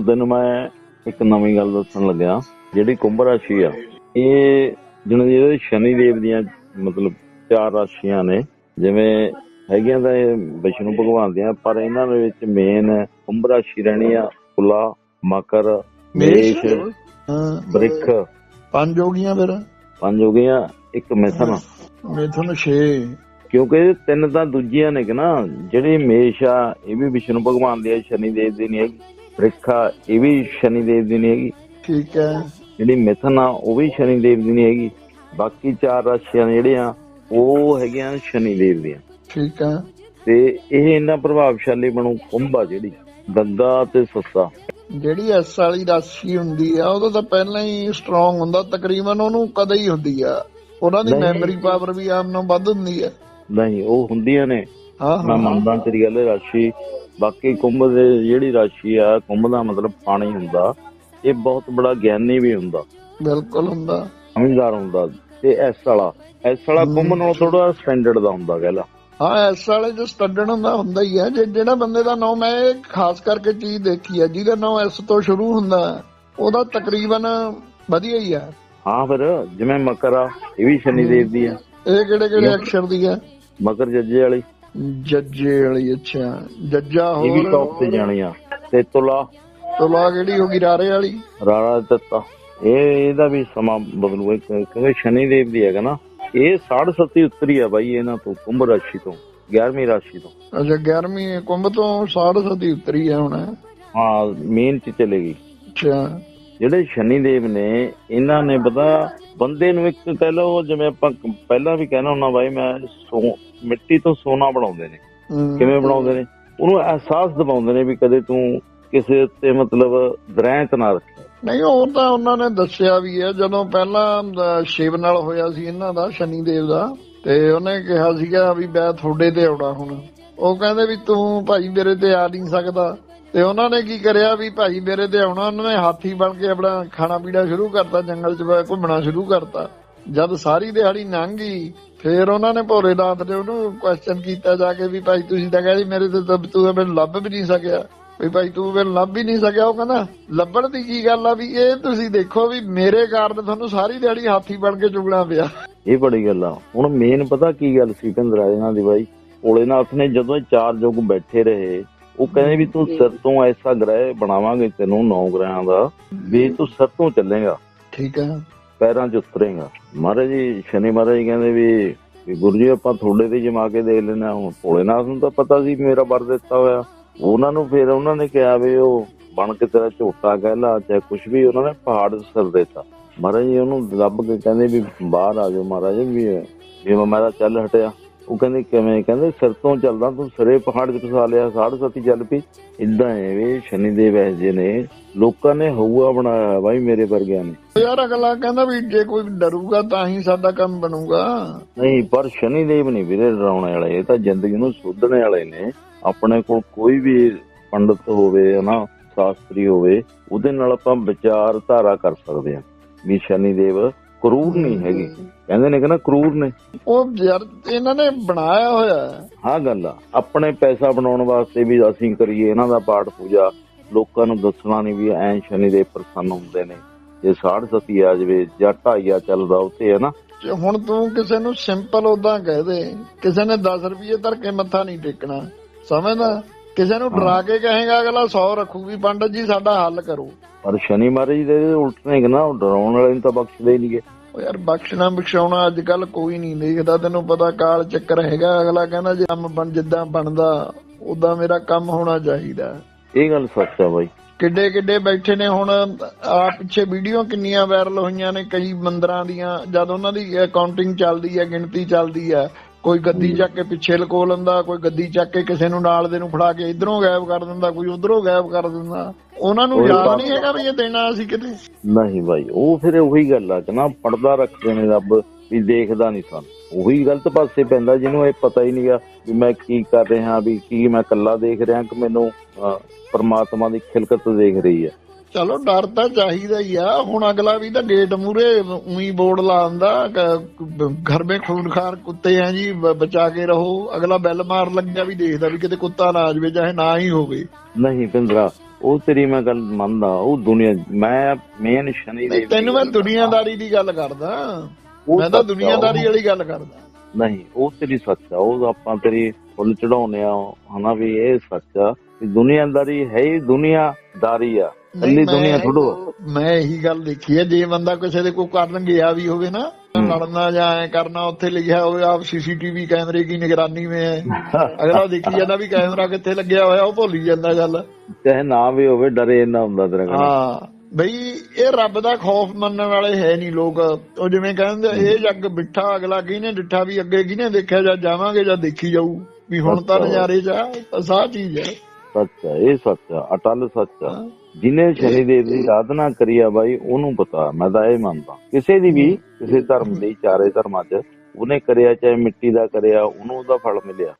ਹੁਣ ਤੈਨੂੰ ਮੈਂ ਇੱਕ ਨਵੀਂ ਗੱਲ ਦੱਸਣ ਲੱਗਿਆ। ਜਿਹੜੀ ਕੁੰਭ ਰਾਸ਼ੀ ਆ ਇਹ ਜਿਹਨਾਂ ਇਹਦੇ ਸ਼ਨੀ ਦੇਵ ਦੀਆਂ ਮਤਲਬ ਚਾਰ ਰਾਸ਼ੀਆਂ ਨੇ ਜਿਵੇਂ ਹੈਗੀਆਂ ਤਾਂ ਇਹ ਵਿਸ਼ਨੂੰ ਭਗਵਾਨ ਦੀਆਂ ਪਰ ਇਹਨਾਂ ਦੇ ਵਿੱਚ ਮੇਨ ਕੁੰਭ ਰਾਸ਼ੀ ਰਹਿਣੀ ਆ ਤੁਲਾ ਮਕਰ ਮੇਸ਼? ਹਾਂ। ਬ੍ਰਿਖ। ਪੰਜ ਹੋ ਗਈਆਂ ਫਿਰ? ਪੰਜ ਹੋ ਗਈਆਂ ਇੱਕ ਮਿਥਨ। ਮਿਥੁਨ 6 ਕਿਉਂਕਿ ਤਿੰਨ ਤਾਂ ਦੂਜੀਆਂ ਨੇ ਕਿ ਨਾ ਜਿਹੜੀ ਮੇਸ਼ ਆ ਇਹ ਵੀ ਵਿਸ਼ਨੂੰ ਭਗਵਾਨ ਦੀ ਆ ਸ਼ਨੀ ਦੇਵ ਦੀ ਨਹੀਂ ਹੈਗੀ। ਬ੍ਰਿਖ ਆ ਇਹ ਵੀ ਸ਼ਨੀ ਦੇਵ ਦੀ ਨਹੀਂ ਹੈਗੀ। ਠੀਕ ਹੈ। ਜਿਹੜੀ ਮਿਥਨ ਆ ਉਹ ਵੀ ਸ਼ਨੀ ਦੇਵ ਦੀ ਨਹੀਂ ਹੈਗੀ। ਬਾਕੀ ਚਾਰ ਰਾਸ਼ੀਆਂ ਜਿਹੜੀਆਂ ਉਹ ਹੈਗੀਆਂ ਸ਼ਨੀ ਦੇਵ ਦੀਆਂ। ਠੀਕ ਹੈ। ਤੇ ਇਹ ਇੰਨਾ ਪ੍ਰਭਾਵਸ਼ਾਲੀ ਬਣੂ ਕੁੰਭ ਆ ਜਿਹੜੀ ਗੱਗਾ ਤੇ ਸੱਸਾ। ਜਿਹੜੀ ਐਸ ਵਾਲੀ ਰਾਸ਼ੀ ਹੁੰਦੀ ਆ ਉਹਦਾ ਤਾਂ ਪਹਿਲਾਂ ਹੀ ਸਟਰੋਂਗ ਹੁੰਦਾ ਤਕਰੀਬਨ ਉਹਨੂੰ ਕਦੇ ਹੀ ਹੁੰਦੀ ਆ। ਉਹਨਾਂ ਦੀ। ਮੈਮਰੀ ਪਾਵਰ ਵੀ ਆਮ ਨਾਲੋਂ ਵੱਧ ਹੁੰਦੀ ਆ। ਨਹੀਂ ਉਹ ਹੁੰਦੀਆਂ ਨੇ। ਮੈਂ ਹਾਂ। ਮੰਨਦਾ ਤੇਰੀ ਗੱਲ ਰਾਸ਼ੀ। ਬਾਕੀ ਕੁੰਭ ਦੇ ਜਿਹੜੀ ਰਾਸ਼ੀ ਆ ਕੁੰਭ ਦਾ ਮਤਲਬ ਪਾਣੀ ਹੁੰਦਾ। ਇਹ ਬਹੁਤ ਬੜਾ ਗਿਆਨੀ ਵੀ ਹੁੰਦਾ। ਬਿਲਕੁਲ ਹੁੰਦਾ। ਸਮਝਦਾਰ ਹੁੰਦਾ। ਤੇ ਐਸ ਵਾਲਾ ਐਸ ਵਾਲਾ ਕੁੰਭ ਨਾਲੋਂ ਥੋੜਾ ਸਟੈਂਡਰਡ ਦਾ ਹੁੰਦਾ ਕਹਿਲਾ ਹਾਂ ਐਸ ਵਾਲੇ ਜੋ ਸਟੱਡਣ ਹੁੰਦਾ ਹੁੰਦਾ ਹੀ ਜੇ ਜਿਹੜਾ ਬੰਦੇ ਦਾ ਨਾਮ ਮੈਂ ਖਾਸ ਕਰਕੇ ਚੀਜ਼ ਦੇਖੀ ਆ ਜਿਹਦਾ ਨਾਮ ਐਸ ਤੋਂ ਸ਼ੁਰੂ ਹੁੰਦਾ ਉਹਦਾ ਤਕਰੀਬਨ ਵਧੀਆ ਹੀ ਆ ਹਾਂ ਫਿਰ ਜਿਵੇਂ ਮਕਰ ਆ ਇਹ ਵੀ ਸ਼ਨੀ ਦੇਵ ਦੀ ਆ ਇਹ ਕਿਹੜੇ ਕਿਹੜੇ ਅਕਸ਼ਰ ਦੀ ਆ ਮਕਰ ਜੱਜੇ ਵਾਲੀ। ਜੱਜੇ ਵਾਲੀ ਅੱਛਾ। ਜੱਜਾ ਇਹ ਵੀ ਹੋਰ? ਟੌਪ ਤੇ ਜਾਣੀ ਆ। ਤੇ ਤੁਲਾ? ਤੁਲਾ ਕਿਹੜੀ ਹੋ ਗਈ ਰਾਰੇ ਵਾਲੀ? ਰਾਣਾ ਦਿੱਤਾ। ਇਹ ਇਹਦਾ ਵੀ ਸਮਾਂ ਬਦਲੂ। ਕਿਉਂਕਿ ਸ਼ਨੀ ਦੇਵ ਦੀ ਹੈਗਾ ਨਾ। ਇਹ 67 ਉੱਤਰੀ ਆ ਬਾਈ ਇਹਨਾਂ ਤੋਂ ਕੁੰਭ ਰਾਸ਼ੀ ਤੋਂ 11ਵੀਂ ਰਾਸ਼ੀ ਤੋਂ। ਅੱਛਾ 11ਵੀਂ ਕੁੰਭ ਤੋਂ 67 ਉਤਰੀ ਆ ਹੁਣ। ਹਾਂ ਮੇਨ ਚ ਚਲੇਗੀ। ਅੱਛਾ। ਜਿਹੜੇ ਸ਼ਨੀ ਦੇਵ ਨੇ ਇਹਨਾਂ ਨੇ ਪਤਾ ਬੰਦੇ ਨੂੰ ਇੱਕ ਕਹਿ ਲਓ ਜਿਵੇਂ ਆਪਾਂ ਪਹਿਲਾਂ ਵੀ ਕਹਿਣਾ ਹੁੰਦਾ ਬਾਈ ਮੈਂ ਸੋ- ਮਿੱਟੀ ਤੋਂ ਸੋਨਾ ਬਣਾਉਂਦੇ ਨੇ। ਕਿਵੇਂ ਬਣਾਉਂਦੇ ਨੇ? ਉਹਨੂੰ ਅਹਿਸਾਸ ਦਿਵਾਉਂਦੇ ਨੇ ਵੀ ਕਦੇ ਤੂੰ ਕਿਸੇ ਉੱਤੇ ਮਤਲਬ ਦਰੈਂਤ ਨਾ ਰੱਖੇ। ਨਹੀਂ ਉਹ ਤਾਂ ਉਹਨਾਂ ਨੇ ਦੱਸਿਆ ਵੀ ਹੈ। ਜਦੋਂ ਪਹਿਲਾਂ ਸ਼ਿਵ ਨਾਲ ਹੋਇਆ ਸੀ ਇਹਨਾਂ ਦਾ ਸ਼ਨੀ ਦੇਵ ਦਾ ਤੇ ਉਹਨੇ ਕਿਹਾ ਸੀਗਾ ਵੀ ਮੈਂ ਤੁਹਾਡੇ ਤੇ ਆਉਣਾ ਹੁਣ। ਉਹ ਕਹਿੰਦੇ ਵੀ ਤੂੰ ਭਾਈ ਮੇਰੇ ਤੇ ਆ ਨਹੀਂ ਸਕਦਾ। ਤੇ ਉਹਨਾਂ ਨੇ ਕੀ ਕਰਿਆ ਵੀ ਭਾਈ ਮੇਰੇ ਤੇ ਆਉਣਾ ਉਹਨਾਂ ਨੇ ਹਾਥੀ ਬਣ ਕੇ ਆਪਣਾ ਖਾਣਾ ਪੀਣਾ ਸ਼ੁਰੂ ਕਰਤਾ ਜੰਗਲ 'ਚ ਘੁੰਮਣਾ ਸ਼ੁਰੂ ਕਰਤਾ। ਜਦ ਸਾਰੀ ਦਿਹਾੜੀ ਲੰਘ ਗਈ ਫਿਰ ਉਹਨਾਂ ਨੇ ਭੋਰੇ ਨਾਥ ਨੇ ਉਹਨੂੰ ਕੁਐਸਚਨ ਕੀਤਾ ਜਾ ਕੇ ਵੀ ਭਾਈ ਤੁਸੀਂ ਤਾਂ ਕਹਿੰਦੇ ਮੇਰੇ ਤੇ ਤਾਂ ਮੈਨੂੰ ਲੱਭ ਵੀ ਨਹੀਂ ਸਕਿਆ। ਵੀ ਭਾਈ ਤੂੰ ਮੈਨੂੰ ਲੱਭ ਹੀ ਨਹੀਂ ਸਕਿਆ। ਉਹ ਕਹਿੰਦਾ ਲੱਭਣ ਦੀ ਕੀ ਗੱਲ ਆ ਵੀ ਇਹ ਤੁਸੀਂ ਦੇਖੋ ਵੀ ਮੇਰੇ ਕਾਰਨ ਤੁਹਾਨੂੰ ਸਾਰੀ ਦਿਹਾੜੀ ਹਾਥੀ ਬਣ ਕੇ ਚੁਗਣਾ ਪਿਆ। ਇਹ ਬੜੀ ਗੱਲ ਆ। ਹੁਣ ਮੇਨ ਪਤਾ ਕੀ ਗੱਲ ਸੀ ਭਿੰਦਰਾ ਇਹਨਾਂ ਦੀ ਬਾਈ? ਭੋਲੇਨਾਥ ਨੇ ਜਦੋਂ ਚਾਰ ਯੁੱਗ ਬੈਠੇ ਰਹੇ ਉਹ ਕਹਿੰਦੇ ਵੀ ਤੂੰ ਸਿਰ ਤੋਂ ਐਸਾ ਗ੍ਰਹਿ ਬਣਾਵਾਂਗੇ ਤੈਨੂੰ ਨੌ ਗ੍ਰਹਿਾਂ ਦਾ ਵੀ ਤੂੰ ਸਿਰ ਤੋਂ ਚੱਲੇਗਾ। ਠੀਕ ਹੈ ਪੈਰਾਂ 'ਚ ਉਤਰੇਗਾ ਮਹਾਰਾਜ ਜੀ, ਸ਼ਨੀ ਮਹਾਰਾਜ ਜੀ ਕਹਿੰਦੇ ਵੀ ਵੀ ਗੁਰੂ ਜੀ, ਆਪਾਂ ਤੁਹਾਡੇ ਤੇ ਜਮਾ ਕੇ ਦੇਖ ਲੈਣਾ ਹੁਣ ਭੋਲੇਨਾਥ ਨੂੰ ਤਾਂ ਪਤਾ ਸੀ ਮੇਰਾ ਵਰ ਦਿੱਤਾ ਹੋਇਆ। ਉਹਨਾਂ ਨੂੰ ਫਿਰ ਉਹਨਾਂ ਨੇ ਕਿਹਾ ਵੀ ਉਹ ਬਣ ਕੇ ਤੇਰਾ ਝੋਟਾ ਕਹਿ ਲਾ, ਚਾਹੇ ਕੁਝ ਵੀ, ਉਹਨਾਂ ਨੇ ਪਹਾੜ ਸਿਰ ਦਿੱਤਾ। ਮਹਾਰਾਜ ਜੀ ਉਹਨੂੰ ਲੱਭ ਕੇ ਕਹਿੰਦੇ ਵੀ ਬਾਹਰ ਆ ਜਾਓ ਮਹਾਰਾਜ, ਵੀ ਵੀ ਮੈਂ ਤਾਂ ਚੱਲ ਹਟਿਆ। ਉਹ ਕਹਿੰਦੇ ਕਿਵੇਂ? ਕਹਿੰਦੇ ਸਿਰ ਤੋਂ ਚੱਲਦਾ ਤੂੰ ਸਿਰੇ ਪਹਾੜ 'ਚ ਫਸਾ ਲਿਆ ਸਾੜ ਸਤੀ ਚੱਲ ਪਈ। ਇਦਾਂ ਹੈ ਵੀ ਸ਼ਨੀ ਦੇਵ ਐਸ ਜੇ ਨੇ ਲੋਕਾਂ ਨੇ ਹਊਆ ਬਣਾਇਆ ਬਾਈ ਮੇਰੇ ਵਰਗਿਆਂ ਨੇ। ਯਾਰ ਅਗਲਾ ਕਹਿੰਦਾ ਵੀ ਜੇ ਕੋਈ ਡਰੂਗਾ ਤਾਂ ਹੀ ਸਾਡਾ ਕੰਮ ਬਣੂਗਾ। ਨਹੀਂ ਪਰ ਸ਼ਨੀ ਦੇਵ ਨਹੀਂ ਵੀਰੇ ਡਰਾਉਣੇ ਵਾਲੇ। ਇਹ ਤਾਂ ਜ਼ਿੰਦਗੀ ਨੂੰ ਸੁਧਣੇ ਵਾਲੇ ਨੇ। ਆਪਣੇ ਕੋਲ ਕੋਈ ਵੀ ਪੰਡਤ ਹੋਵੇ ਹਨਾ ਸ਼ਾਸਤਰੀ ਹੋਵੇ ਉਹਦੇ ਨਾਲ ਆਪਾਂ ਵਿਚਾਰ ਧਾਰਾ ਕਰ ਸਕਦੇ ਹਾਂ। ਵੀ ਸ਼ਨੀ ਦੇਵ ਕਰੂਰ ਨਹੀਂ ਹੈਗੇ। ਕਹਿੰਦੇ ਨੇ ਕਿ ਨਾ ਕਰੂਰ ਨੇ। ਉਹ ਯਾਰ ਇਹਨਾਂ ਨੇ ਬਣਾਇਆ ਹੋਇਆ ਹੈ। ਗੱਲ ਆ। ਆਪਣੇ ਪੈਸਾ ਬਣਾਉਣ ਵਾਸਤੇ ਵੀ ਅਸੀਂ ਕਰੀਏ ਇਹਨਾਂ ਦਾ ਪਾਠ ਪੂਜਾ। ਲੋਕਾਂ ਨੂੰ ਦੱਸਣਾ ਨਹੀਂ ਵੀ ਐ ਸ਼ਨੀ ਦੇਵ ਪ੍ਰਸੰਨ ਹੁੰਦੇ ਨੇ। ਜੇ ਸਾੜ ਸਤੀ ਆ ਜਵੇ ਜਾਂ ਢਾਈਆ ਚੱਲਦਾ ਉੱਤੇ ਹੈ ਨਾ? ਜੇ ਹੁਣ ਤੂੰ ਕਿਸੇ ਨੂੰ ਸਿੰਪਲ ਉਦਾਂ ਕਹਿ ਦੇ ਕਿਸੇ ਨੇ 10 ਰੁਪਏ ਧਰ ਕੇ ਮੱਥਾ ਨਹੀਂ ਟੇਕਣਾ ਸਮਝਦਾ? ਕਿਸੇ ਨੂੰ ਡਰਾ ਕੇ ਕਹੇਗਾ ਅਗਲਾ 100 ਰੱਖੂਗੀ ਪੰਡਤ ਜੀ ਸਾਡਾ ਹੱਲ ਕਰੋ। ਪਰ ਸ਼ਨੀ ਮਹਾਰਾਜ ਦੇ ਉਲਟ ਨੇ ਕਿ ਨਾ ਉਹ ਡਰਾਉਣ ਵਾਲੇ ਨੂੰ ਤਾਂ ਬਖਸ਼ਦੇ ਨਹੀਂਗੇ। ਉਹ ਯਾਰ ਬਖਸ਼ਣਾ ਬਖਸ਼ਾਉਣਾ ਅੱਜ ਕੱਲ ਕੋਈ ਨਹੀਂ ਦੇਖਦਾ ਤੈਨੂੰ ਪਤਾ ਕਾਲ ਚੱਕਰ ਹੈਗਾ ਅਗਲਾ ਕਹਿੰਦਾ ਜੇ ਕੰਮ ਬਣ ਜਿੱਦਾਂ ਬਣਦਾ ਉਦਾਂ ਮੇਰਾ ਕੰਮ ਹੋਣਾ ਚਾਹੀਦਾ। ਇਹ ਗੱਲ ਸੱਚ ਆ ਬਾਈ। ਕਿੱਡੇ ਕਿੱਡੇ ਬੈਠੇ ਨੇ ਹੁਣ ਆ ਪਿੱਛੇ ਵੀਡੀਓ ਕਿੰਨੀਆਂ ਵਾਇਰਲ ਹੋਈਆਂ ਨੇ ਕਈ ਮੰਦਰਾਂ ਦੀਆਂ ਜਦ ਉਹਨਾਂ ਦੀ ਕਾਊਂਟਿੰਗ ਚੱਲਦੀ ਹੈ ਗਿਣਤੀ ਚੱਲਦੀ ਹੈ ਕੋਈ ਗੱਦੀ ਚੱਕ ਕੇ ਪਿੱਛੇ ਲਕੋ ਲੈਂਦਾ ਕੋਈ ਗੱਦੀ ਚੱਕ ਕੇ ਕਿਸੇ ਨੂੰ ਨਾਲ ਦੇ ਨੂੰ ਫੜਾ ਕੇ ਇਧਰੋਂ ਗਾਇਬ ਕਰ ਦਿੰਦਾ ਕੋਈ ਉਧਰੋਂ ਗਾਇਬ ਕਰ ਦਿੰਦਾ। ਉਹਨਾਂ ਨੂੰ ਯਾਦ ਨਹੀਂ ਹੈਗਾ ਵੀ ਇਹ ਦੇਣਾ ਅਸੀਂ ਕਿਤੇ? ਨਹੀਂ ਬਾਈ ਉਹ ਫਿਰ ਉਹੀ ਗੱਲ ਆ ਕਿ ਨਾ ਪਰਦਾ ਰੱਖਦੇ ਨੇ ਰੱਬ ਵੀ ਦੇਖਦਾ ਨਹੀਂ ਸਾਨੂੰ। ਉਹੀ ਗਲਤ ਪਾਸੇ ਪੈਂਦਾ ਜਿਹਨੂੰ ਇਹ ਪਤਾ ਹੀ ਨਹੀਂਗਾ ਵੀ ਮੈਂ ਕੀ ਕਰ ਰਿਹਾ ਵੀ ਕੀ ਮੈਂ ਇਕੱਲਾ ਦੇਖ ਰਿਹਾ ਕਿ ਮੈਨੂੰ ਪਰਮਾਤਮਾ ਦੀ ਖਿਲਕਤ ਦੇਖ ਰਹੀ ਹੈ ਚਲੋ ਡਰ ਤਾਂ ਚਾਹੀਦਾ ਹੀ ਆ। ਹੁਣ ਅਗਲਾ ਵੀ ਤਾਂ ਗੇਟ ਮੂਰੇ ਉਹੀ ਬੋਰਡ ਲਾਉਂਦਾ ਘਰ ਮੇ ਖੂਨਖਾਰ ਕੁੱਤੇ ਆ ਜੀ ਬਚਾ ਕੇ ਰਹੋ। ਅਗਲਾ ਬੈਲ ਮਾਰ ਲੱਗਿਆ ਵੀ ਦੇਖਦਾ ਵੀ ਕਿਤੇ ਕੁੱਤਾ ਨਾ ਆ ਜਾਵੇ ਚਾਹੇ ਨਾ ਹੀ ਹੋਵੇ। ਨਹੀਂ ਪਿੰਦਰਾ ਉਹ ਤੇਰੀ ਮੈਂ ਗੱਲ ਮੰਨਦਾ ਉਹ ਦੁਨੀਆ ਮੈਂ ਮੇਨ ਸ਼ਨੀ ਦੇਵ ਤੈਨੂੰ ਮੈਂ ਦੁਨੀਆਦਾਰੀ ਦੀ ਗੱਲ ਕਰਦਾ। ਮੈਂ ਤਾਂ ਦੁਨੀਆਦਾਰੀ ਵਾਲੀ ਗੱਲ ਕਰਦਾ। ਨਹੀਂ ਉਹ ਤੇਰੀ ਸੱਚ ਆ ਉਹ ਆਪਾਂ ਤੇਰੀ ਫੁੱਲ ਚੜਾਉਨੇ ਆ ਹਨਾ ਵੀ ਇਹ ਸੱਚ ਆ ਕਿ ਦੁਨੀਆਦਾਰੀ ਹੈ ਹੀ ਦੁਨੀਆਦਾਰੀ ਆ। ਕੱਲੀ ਦੁਨੀਆ ਥੋੜੋ ਮੈਂ ਇਹੀ ਗੱਲ ਦੇਖੀ ਹੈ ਜੇ ਬੰਦਾ ਕਿਸੇ ਦੇ ਕੋਈ ਕਰਨ ਗਿਆ ਵੀ ਹੋਵੇ ਨਾ ਲੜਨਾ ਜਾਂ ਐ ਕਰਨਾ ਉੱਥੇ ਲਿਖਿਆ ਹੋਵੇ ਆਪ ਸੀਸੀਟੀਵੀ ਕੈਮਰੇ ਦੀ ਨਿਗਰਾਨੀ ਵਿੱਚ ਹੈ। ਅਗਲਾ ਦੇਖੀ ਜਾਂਦਾ ਵੀ ਕੈਮਰਾ ਕਿੱਥੇ ਲੱਗਿਆ ਹੋਇਆ ਉਹ ਭੁੱਲ ਜਾਂਦਾ ਗੱਲ। ਚਾਹੇ ਨਾ ਵੀ ਹੋਵੇ ਡਰੇ ਇੰਨਾ ਹੁੰਦਾ ਤੇਰਾ ਹਾਂ ਬਈ ਇਹ ਰੱਬ ਦਾ ਖੌਫ ਮੰਨਣ ਵਾਲੇ ਹੈ ਨਹੀਂ ਲੋਕ। ਉਹ ਜਿਵੇਂ ਕਹਿੰਦੇ ਇਹ ਜੱਗ ਬਿਠਾ ਅਗਲਾ ਕਿਹਨੇ ਡਿੱਠਾ ਵੀ ਅੱਗੇ ਕਿਹਨੇ ਦੇਖਿਆ ਜਾਂ ਜਾਵਾਂਗੇ ਜਾਂ ਦੇਖੀ ਜਾਊ। ਵੀ ਹੁਣ ਤਾਂ। ਨਜ਼ਾਰੇ ਤਾਂ ਸਾਹ ਚੀਜ਼ ਹੈ। ਸੱਚ ਇਹ ਸੱਚ ਅਟਲ ਸੱਚ। ਜਿਹਨੇ ਸ਼ਨੀ ਦੇਵ ਦੀ ਆਰਾਧਨਾ ਕਰੀ ਆ ਬਾਈ, ਉਹਨੂੰ ਪਤਾ, ਮੈਂ ਤਾਂ ਇਹ ਮੰਨਦਾ। ਕਿਸੇ ਦੀ ਵੀ, ਕਿਸੇ ਧਰਮ ਦੀ ਚਾਰੇ ਧਰਮਾਂ 'ਚ ਉਹਨੇ ਕਰਿਆ, ਚਾਹੇ ਮਿੱਟੀ ਦਾ ਕਰਿਆ, ਉਹਨੂੰ ਉਹਦਾ ਫਲ ਮਿਲਿਆ।